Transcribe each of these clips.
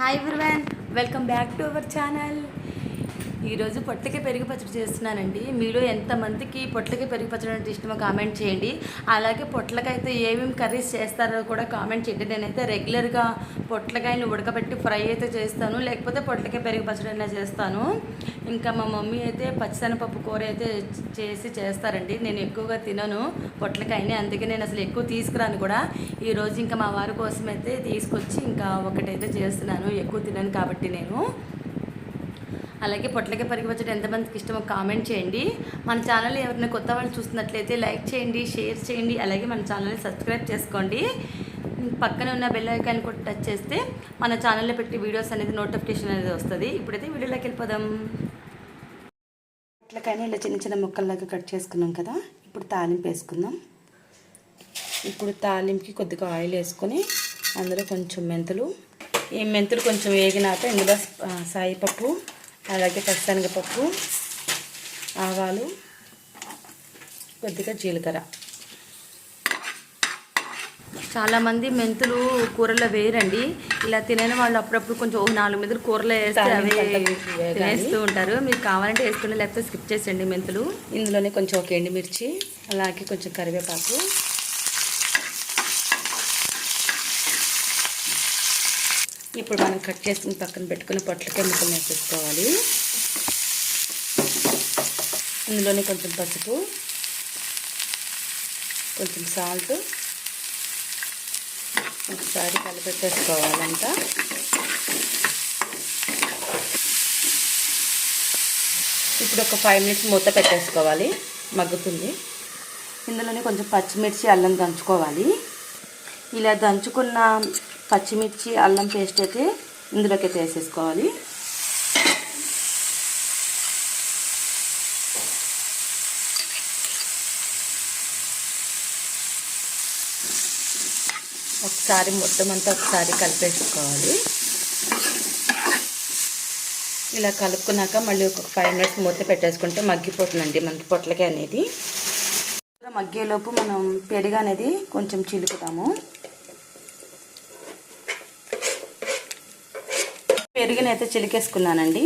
Hi everyone welcome back to our channel ఈరోజు పొట్లకి పెరుగు పచ్చడి చేస్తున్నానండి. మీలో ఎంతమందికి పొట్లకి పెరుగు పచ్చడి అంటే ఇష్టమో కామెంట్ చేయండి. అలాగే పొట్లకైతే ఏమేమి కర్రీస్ చేస్తారో కూడా కామెంట్ చేయండి. నేనైతే రెగ్యులర్గా పొట్లకాయని ఉడకబెట్టి ఫ్రై అయితే చేస్తాను. లేకపోతే పొట్లకాయ పెరుగు పచ్చడి అయినా చేస్తాను. ఇంకా మా మమ్మీ అయితే పచ్చిశనగపప్పు కూర అయితే చేసి చేస్తారండి. నేను ఎక్కువగా తినను పొట్లకాయని. అందుకే నేను అసలు ఎక్కువ తీసుకురాను కూడా. ఈరోజు ఇంకా మా వారి కోసం అయితే తీసుకొచ్చి ఇంకా ఒకటైతే చేస్తున్నాను. ఎక్కువ తినను కాబట్టి నేను. అలాగే పొట్లకి పరిగి పచ్చడి ఎంతమందికి ఇష్టమో కామెంట్ చేయండి. మన ఛానల్ ఎవరైనా కొత్త వాళ్ళు చూస్తున్నట్లయితే లైక్ చేయండి షేర్ చేయండి అలాగే మన ఛానల్ని సబ్స్క్రైబ్ చేసుకోండి. పక్కన ఉన్న బెల్ ఐకాన్ కూడా టచ్ చేస్తే మన ఛానల్లో పెట్టి వీడియోస్ అనేది నోటిఫికేషన్ అనేది వస్తుంది. ఇప్పుడైతే వీడియోలోకి వెళ్ళిపోదాం. పొట్లకైనా ఇలా చిన్న చిన్న ముక్కల్లాగా కట్ చేసుకున్నాం కదా ఇప్పుడు తాలింపు వేసుకుందాం. ఇప్పుడు తాలింపుకి కొద్దిగా ఆయిల్ వేసుకొని అందులో కొంచెం మెంతులు ఈ మెంతులు కొంచెం వేగినాక ఇందులో సాయిపప్పు అలాగే పచ్చిశనగపప్పు ఆవాలు కొద్దిగా జీలకర్ర. చాలామంది మెంతులు కూరలో వేయరండి. ఇలా తినని వాళ్ళు అప్పుడప్పుడు కొంచెం నాలుగు మెతులు కూరలో వేస్తే అవి. తినేస్తూ ఉంటారు. మీరు కావాలంటే వేసుకుని లేకపోతే స్కిప్ చేసేయండి మెంతులు. ఇందులోనే కొంచెం ఒక ఎండుమిర్చి అలాగే కొంచెం కరివేపాకు ఇప్పుడు మనం కట్ చేసుకుని పక్కన పెట్టుకుని పొట్లకాయ ముక్కలు వేసేసుకోవాలి ఇందులోనే కొంచెం పసుపు కొంచెం సాల్ట్ ఒకసారి కలిపెట్టేసుకోవాలంతా ఇప్పుడు ఒక ఫైవ్ మినిట్స్ మూత పెట్టేసుకోవాలి. మగ్గుతుంది. ఇందులోనే కొంచెం పచ్చిమిర్చి అల్లం దంచుకోవాలి. ఇలా దంచుకున్న పచ్చిమిర్చి అల్లం పేస్ట్ అయితే ఇందులోకి అయితే వేసేసుకోవాలి. ఒకసారి మొత్తం అంతా ఒకసారి కలిపేసుకోవాలి. ఇలా కలుపుకున్నాక మళ్ళీ ఒక ఫైవ్ మినిట్స్ మూత పెట్టేసుకుంటే మగ్గిపోతుందండి మనకి పొట్లకాయ అనేది. మగ్గేలోపు మనం పెరుగు అనేది కొంచెం చిలుకుతాము. పెరుగునైతే చిలికేసుకున్నానండి.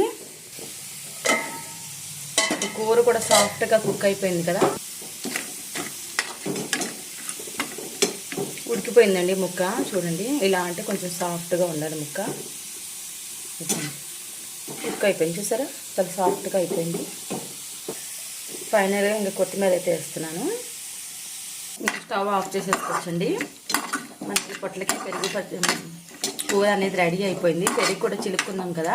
కూర కూడా సాఫ్ట్గా కుక్ అయిపోయింది కదా. ఉడికిపోయిందండి ముక్క చూడండి. ఇలా అంటే కొంచెం సాఫ్ట్గా ఉండాలి ముక్క. కుక్ అయిపోయింది చూసారా? చాలా సాఫ్ట్గా అయిపోయింది. ఫైనల్గా ఇంకా కొత్తిమీర అయితే వేస్తున్నాను. ఇంకా స్టవ్ ఆఫ్ చేసేసుకోవచ్చండి. మనకి పొట్లకి పెరుగు కూర అనేది రెడీ అయిపోయింది. పెరుగు కూడా చిలుక్కున్నాం కదా.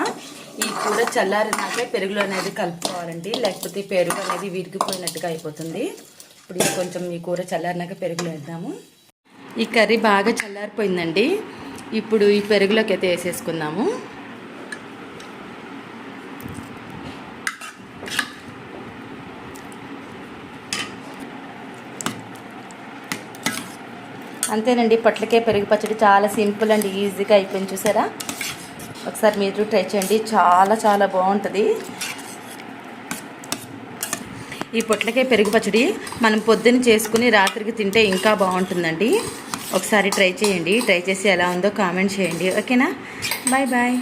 ఈ కూర చల్లారినాకే పెరుగులో అనేది కలుపుకోవాలండి. లేకపోతే పెరుగు అనేది విరిగిపోయినట్టుగా అయిపోతుంది. ఇప్పుడు కొంచెం ఈ కూర చల్లారినాక పెరుగులో వేద్దాము. ఈ కర్రీ బాగా చల్లారిపోయిందండి. ఇప్పుడు ఈ పెరుగులోకి అయితే వేసేసుకుందాము. అంతేనండి పొట్లకే పెరుగు పచ్చడి చాలా సింపుల్ అండ్ ఈజీగా అయిపోయింది చూసారా? ఒకసారి మీరు ట్రై చేయండి చాలా చాలా బాగుంటుంది. ఈ పొట్లకాయ పెరుగు పచ్చడి మనం పొద్దున్న చేసుకుని రాత్రికి తింటే ఇంకా బాగుంటుందండి. ఒకసారి ట్రై చేయండి ట్రై చేసి ఎలా ఉందో కామెంట్ చేయండి ఓకేనా? Bye bye.